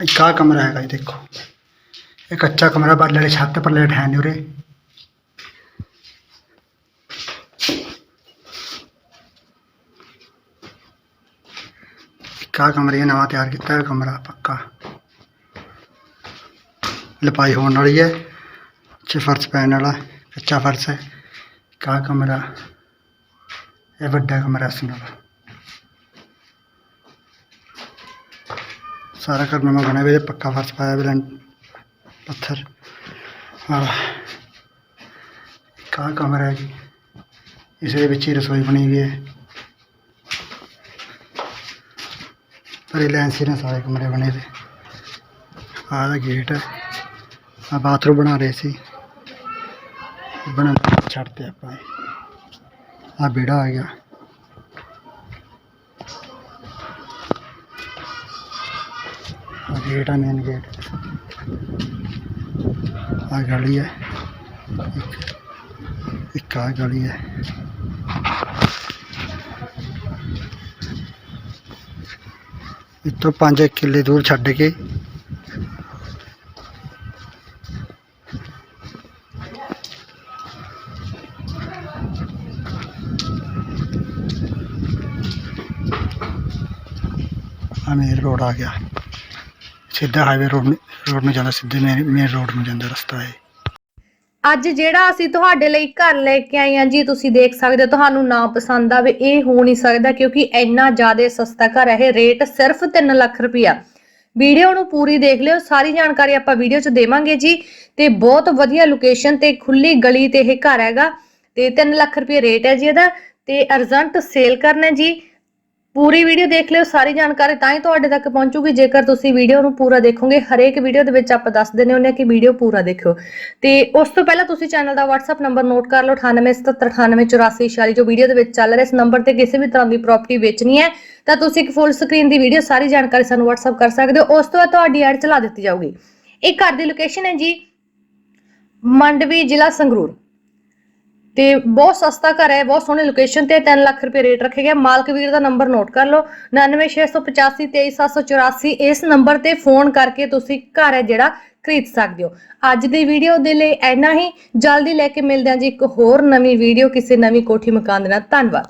ਇੱਕ ਆਹ ਕਮਰਾ ਹੈਗਾ ਜੀ ਦੇਖੋ। ਇਹ ਕੱਚਾ ਕਮਰਾ ਬਾਹਰ ਵਾਲੀ ਛੱਤ ਪਰ ਲੈਟ ਹੈ ਨਹੀਂ ਉਰੇ। ਇੱਕ ਆਹ ਕਮਰੇ ਨਵਾਂ ਤਿਆਰ ਕੀਤਾ ਹੈ ਕਮਰਾ, ਪੱਕਾ। ਲਪਾਈ ਹੋਣ ਵਾਲੀ ਹੈ ਚ ਫਰਸ਼ ਪੈਣ ਵਾਲਾ, ਕੱਚਾ ਫਰਸ਼ ਹੈ। ਇੱਕ ਕਮਰਾ, ਇਹ ਵੱਡਾ ਕਮਰਾ ਇਸ ਨਾਲ ਸਾਰਾ ਘਰ ਨਵਾਂ ਬਣਿਆ ਹੋਇਆ ਹੈ ਪੱਕਾ ਫਰਸ਼ ਪਾਇਆ ਹੋਇਆ ਹੈ ਪੱਥਰ, ਆਹ, ਇੱਕ ਆਹ ਕਮਰਾ ਹੈ ਜੀ। ਇਸ ਦੇ ਵਿੱਚ ਹੀ ਰਸੋਈ ਬਣੀ ਹੋਈ ਹੈ। ਪਰ ਇਹ ਲੈਂਸ ਨਾਲ ਸਾਰੇ ਕਮਰੇ ਬਣੇ ਤੇ ਆਹ ਦਾ ਗੇਟ ਹੈ। ਆ ਬਾਥਰੂਮ ਬਣਾ ਰਹੇ ਸੀ ਬਣਾ ਛੱਡਤੇ ਆਪਾਂ ਆ ਬੇੜਾ ਆ ਗਿਆ ਆ ਗੇਟ ਆ ਮੇਨ ਗੇਟ ਆ ਗਲੀ ਹੈ ਇੱਕ ਇੱਕ ਆ ਗਲੀ ਹੈ ਸਿੱਧਾ ਹਾਈਵੇ ਰੋਡ ਰੋਡ ਨੂੰ ਜਾਂਦਾ, ਸਿੱਧੇ ਮੇਨ ਰੋਡ ਨੂੰ ਜਾਂਦਾ ਰਸਤਾ ਹੈ ਅੱਜ ਜਿਹੜਾ ਅਸੀਂ ਤੁਹਾਡੇ ਲਈ ਘਰ ਲੈ ਕੇ ਆਏ ਹਾਂ ਜੀ, ਤੁਸੀਂ ਦੇਖ ਸਕਦੇ ਹੋ, ਤੁਹਾਨੂੰ ਨਾ ਪਸੰਦ ਆਵੇ, ਇਹ ਹੋ ਨਹੀਂ ਸਕਦਾ ਕਿਉਂਕਿ ਇੰਨਾ ਜ਼ਿਆਦਾ ਸਸਤਾ ਘਰ ਹੈ ਇਹ ਰੇਟ ਸਿਰਫ 3 ਲੱਖ ਰੁਪਇਆ। ਵੀਡੀਓ ਨੂੰ ਪੂਰੀ ਦੇਖ ਲਿਓ, ਸਾਰੀ ਜਾਣਕਾਰੀ ਆਪਾਂ ਵੀਡੀਓ 'ਚ ਦੇਵਾਂਗੇ ਜੀ, ਤੇ ਬਹੁਤ ਵਧੀਆ ਲੋਕੇਸ਼ਨ ਤੇ ਖੁੱਲੀ ਗਲੀ ਤੇ ਇਹ ਘਰ ਹੈਗਾ, ਤੇ 3 ਲੱਖ ਰੁਪਏ ਰੇਟ ਹੈ ਜੀ ਇਹਦਾ, ਤੇ ਅਰਜੈਂਟ ਸੇਲ ਕਰਨਾ ਜੀ। ਪੂਰੀ ਵੀਡੀਓ ਦੇਖ ਲਿਓ, ਸਾਰੀ ਜਾਣਕਾਰੀ ਤਾਂ ਹੀ ਤੁਹਾਡੇ ਤੱਕ ਪਹੁੰਚੂਗੀ। ਜੇਕਰ ਤੁਸੀਂ ਵੀਡੀਓ ਨੂੰ ਪੂਰਾ ਦੇਖੋਗੇ, ਹਰੇਕ ਵੀਡੀਓ ਦੇ ਵਿੱਚ ਆਪਾਂ ਦੱਸ ਦਿੰਦੇ ਹੁੰਦੇ ਹਾਂ ਕਿ ਵੀਡੀਓ ਪੂਰਾ ਦੇਖਿਓ। ਤੇ ਉਸ ਤੋਂ ਪਹਿਲਾਂ ਤੁਸੀਂ ਚੈਨਲ ਦਾ WhatsApp ਨੰਬਰ ਨੋਟ ਕਰ ਲਓ 9877988446 ਜੋ ਵੀਡੀਓ ਦੇ ਵਿੱਚ ਚੱਲ ਰਿਹਾ, ਇਸ ਨੰਬਰ ਤੇ ਕਿਸੇ ਵੀ ਤਰ੍ਹਾਂ ਦੀ ਪ੍ਰਾਪਰਟੀ ਵੇਚਣੀ ਹੈ, ਤਾਂ ਤੁਸੀਂ ਇੱਕ ਫੁੱਲ ਸਕਰੀਨ ਦੀ ਵੀਡੀਓ, ਸਾਰੀ ਜਾਣਕਾਰੀ ਸਾਨੂੰ WhatsApp ਕਰ ਸਕਦੇ ਹੋ। ਉਸ ਤੋਂ ਬਾਅਦ ਤੁਹਾਡੀ ਐਡ ਚਲਾ ਦਿੱਤੀ ਜਾਊਗੀ। ਇਹ ਘਰ ਦੀ ਲੋਕੇਸ਼ਨ ਹੈ ਜੀ ਮੰਡਵੀ ਜ਼ਿਲ੍ਹਾ ਸੰਗਰੂਰ। ਤੇ ਬਹੁਤ ਸਸਤਾ ਘਰ ਹੈ, ਬਹੁਤ ਸੋਹਣੀ ਲੋਕੇਸ਼ਨ ਤੇ 3 ਲੱਖ ਰੁਪਏ ਰੇਟ ਰੱਖੇ ਗਿਆ ਮਾਲਕ ਵੀਰ ਦਾ ਨੰਬਰ ਨੋਟ ਕਰ ਲਓ। 9968523784 ਇਸ ਨੰਬਰ ਤੇ ਫੋਨ ਕਰਕੇ ਤੁਸੀਂ ਘਰ ਹੈ ਜਿਹੜਾ ਖਰੀਦ ਸਕਦੇ ਹੋ। ਅੱਜ ਦੀ ਵੀਡੀਓ ਦੇ ਲਈ ਇੰਨਾ ਹੀ। ਜਲਦੀ ਲੈ ਕੇ ਮਿਲਦੇ ਹਾਂ ਜੀ ਇੱਕ ਹੋਰ ਨਵੀਂ ਵੀਡੀਓ ਕਿਸੇ ਨਵੀਂ ਕੋਠੀ ਮਕਾਨ ਦੇ ਨਾਲ। ਧੰਨਵਾਦ।